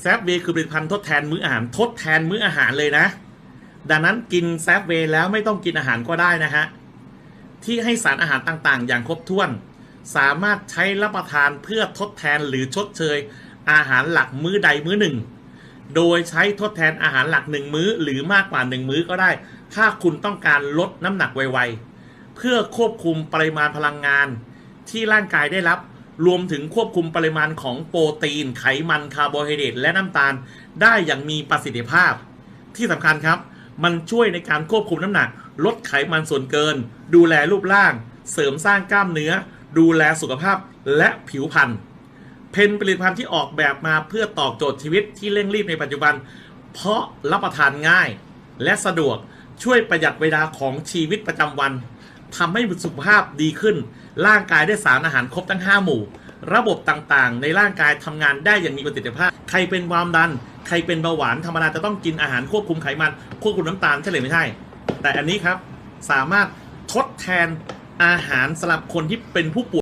แซฟเวย์คือผลิตภัณฑ์ทดแทนมื้ออาหารทดแทนมื้ออาหารเลยนะ ดังนั้นกินแซฟเวย์แล้วไม่ต้องกินอาหารก็ได้นะฮะ ที่ให้สารอาหารต่างๆ อย่างครบถ้วน สามารถใช้รับประทานเพื่อทดแทนหรือชดเชย อาหารหลักมื้อใดมื้อหนึ่ง โดยใช้ทดแทนอาหารหลักหนึ่งมื้อ หรือมากกว่าหนึ่งมื้อก็ได้ ถ้าคุณต้องการลดน้ำหนักไวๆเพื่อควบคุมปริมาณพลังงานที่ร่างกายได้รับ รวมถึงควบคุมปริมาณของโปรตีน ไขมันคาร์โบไฮเดรตและน้ำตาล ได้อย่างมีประสิทธิภาพ ที่สำคัญครับ มันช่วยในการควบคุมน้ำหนัก ลดไขมันส่วนเกิน ดูแลรูปร่าง เสริมสร้างกล้ามเนื้อ ดูแลสุขภาพและผิวพรรณเป็นผลิตภัณฑ์ที่ออกแบบมาเพื่อตอบโจทย์ชีวิตที่เร่งรีบในปัจจุบัน เพราะรับประทานง่าย และสะดวกช่วยประหยัดเวลาของชีวิตประจำวันทำให้สุขภาพดีขึ้น ร่างกายได้สารอาหารครบทั้ง 5 หมู่ ระบบต่างๆ ในร่างกายทำงานได้อย่างมีประสิทธิภาพ ใครเป็นความดัน ใครเป็นเบาหวานธรรมดาจะต้องกินอาหารควบคุมไขมัน ควบคุมน้ำตาลใช่หรือไม่ใช่ แต่อันนี้ครับสามารถทดแทนอาหารสำหรับคนที่เป็นผู้ป่วย